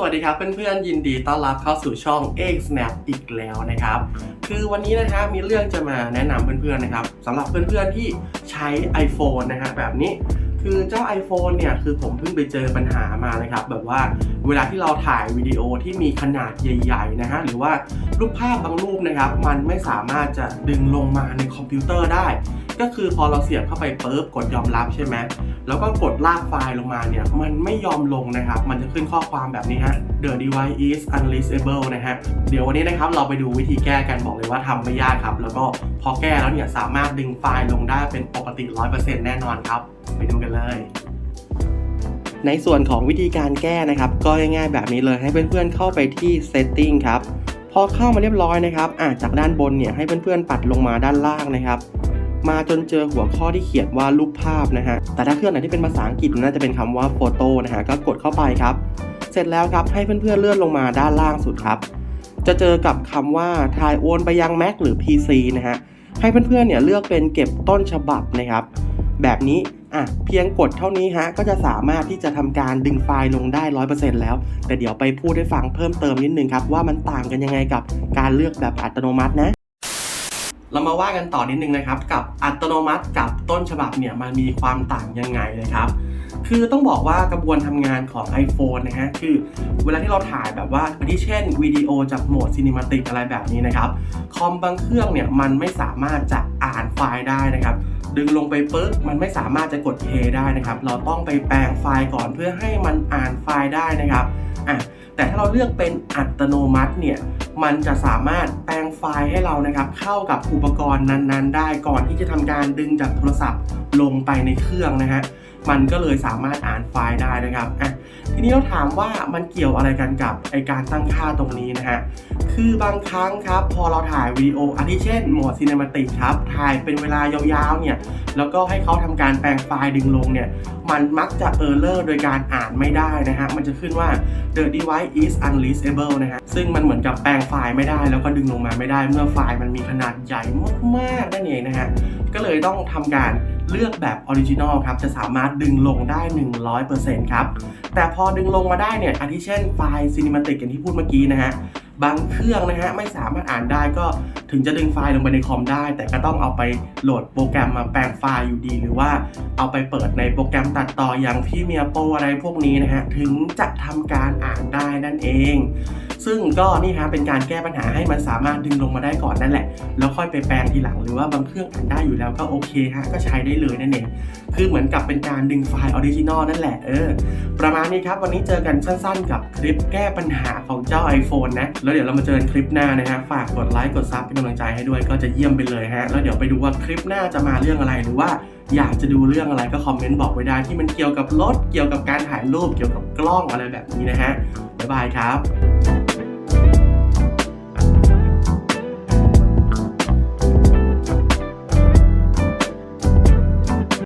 สวัสดีครับเพื่อนๆยินดีต้อนรับเข้าสู่ช่อง X Snap อีกแล้วนะครับ คือวันนี้นะฮะมีเรื่องจะมาแนะนำเพื่อนๆนะครับสำหรับเพื่อนๆที่ใช้ iPhone นะฮะแบบนี้ คือเจ้า iPhone เนี่ยคือผมเพิ่งไปเจอปัญหามานะครับ แบบว่าเวลาที่เราถ่ายวิดีโอที่มีขนาดใหญ่ๆนะฮะหรือว่ารูปภาพบางรูปนะครับ มันไม่สามารถจะดึงลงมาในคอมพิวเตอร์ได้ ก็คือพอเราเสียบเข้าไปปุ๊บกดยอมรับใช่ไหมแล้วก็กดลากไฟล์ลงมาเนี่ย มันไม่ยอมลงนะครับ มันจะขึ้นข้อความแบบนี้ฮะ The device is unreachable นะฮะ เดี๋ยววันนี้นะครับเราไปดูวิธีแก้กันบอกเลยว่าทำไม่ยากครับ แล้วก็พอแก้แล้วเนี่ยสามารถดึงไฟล์ลงได้เป็นปกติ 100%แน่นอนครับ ไปดูกันเลยในส่วนของวิธีการแก้นะครับ ก็ง่ายๆแบบนี้เลยให้เพื่อนๆเข้าไปที่ setting ครับ พอเข้ามาเรียบร้อยนะครับอ่าจากด้านบนเนี่ยให้เพื่อนๆปัดลงมาด้านล่างนะครับ มาจนเจอหัวข้อที่เขียนว่ารูปภาพนะฮะ แต่ถ้าเครื่องไหนที่เป็นภาษาอังกฤษน่าจะเป็นคำว่าโฟโต้นะฮะ ก็กดเข้าไปครับ เสร็จแล้วครับให้เพื่อนๆเลื่อนลงมาด้านล่างสุดครับ จะเจอกับคำว่าถ่ายโอนไปยัง Mac หรือ PC นะฮะ ให้เพื่อนๆเนี่ยเลือกเป็นเก็บต้นฉบับนะครับ แบบนี้อะเพียงกดเท่านี้ฮะก็จะสามารถที่จะทำการดึงไฟล์ลงได้ 100%แล้ว แต่เดี๋ยวไปพูดให้ฟังเพิ่มเติมนิดนึงครับว่ามันต่างกันยังไงกับการเลือกแบบอัตโนมัตินะ เรามาว่ากันต่อนิดนึงนะครับ กับอัตโนมัติกับต้นฉบับเนี่ยมันมีความต่างยังไงนะครับคือต้องบอกว่ากระบวนทำงานของ iPhone นะฮะคือเวลาที่เราถ่ายแบบว่าอที่เช่นวิดีโอจากโหมด Cinematic อะไรแบบนี้นะครับคอมบางเครื่องเนี่ยมันไม่สามารถจะอ่านไฟล์ได้นะครับ ดึงลงไปปึ๊บมันไม่สามารถจะกด play ได้นะครับ เราต้องไปแปลงไฟล์ก่อนเพื่อให้มันอ่านไฟล์ได้นะครับอะ แต่ถ้าเราเลือกเป็นอัตโนมัติเนี่ยมันจะสามารถแปลงไฟล์ให้เรานะครับเข้ากับอุปกรณ์นั้นๆ ได้ก่อนที่จะทำการดึงจากโทรศัพท์ลงไปในเครื่องนะฮะมันก็เลยสามารถอ่านไฟล์ได้นะครับอะทีนี้เราถามว่ามันเกี่ยวอะไรกันกับไอการตั้งค่าตรงนี้นะฮะคือบางครั้งครับพอเราถ่ายวิดีโออาทิเช่นโหมดซีเนมาติกครับถ่ายเป็นเวลายาวๆเนี่ยแล้วก็ให้เขาทำการแปลงไฟล์ดึงลงเนี่ยมันมักจะเออร์เลอร์โดยการอ่านไม่ได้นะฮะมันจะขึ้นว่า the device is unreachable นะฮะซึ่งมันเหมือนกับแปลงไฟล์ไม่ได้ แล้วก็ดึงลงมาไม่ได้ เมื่อไฟล์มันมีขนาดใหญ่มากๆนั่นเองนะฮะก็เลยต้องทำการ เลือกแบบออริจินอลครับจะสามารถดึงลงได้ 100%ครับ แต่พอดึงลงมาได้เนี่ยอาทิเช่นไฟล์ซีนิมาติกอย่างที่พูดเมื่อกี้นะฮะบางเครื่องนะฮะไม่สามารถอ่านได้ก็ถึงจะดึงไฟล์ลงไปในคอมได้ แต่ก็ต้องเอาไปโหลดโปรแกรมมาแปลงไฟล์อยู่ดี หรือว่าเอาไปเปิดในโปรแกรมตัดต่ออย่างพี่เมียโปรอะไรพวกนี้นะฮะถึงจะทำการอ่านได้นั่นเอง ซึ่งก็นี่ฮะเป็นการแก้ปัญหาให้มันสามารถดึงลงมาได้ก่อนนั่นแหละ แล้วค่อยไปแปลงทีหลังหรือว่าบางเครื่องอ่านได้อยู่แล้วก็โอเคฮะก็ใช้ได้เลยนั่นเองคือเหมือนกับเป็นการดึงไฟล์ออริจินอลนั่นแหละเออประมาณนี้ครับ วันนี้เจอกันสั้นๆ กับคลิปแก้ปัญหาของเจ้า iPhone นะ แล้วเดี๋ยวเรามาเจอกันคลิปหน้านะฮะฝากกดไลค์กดซับเป็นกำลังใจให้ด้วยก็จะเยี่ยมไปเลยฮะแล้วเดี๋ยวไปดูว่าคลิปหน้าจะมาเรื่องอะไรหรือว่าอยากจะดูเรื่องอะไรก็คอมเมนต์บอกไว้ได้ที่มันเกี่ยวกับรถ เกี่ยวกับการถ่ายรูป เกี่ยวกับกล้องอะไรแบบนี้นะฮะ บ๊ายบายครับ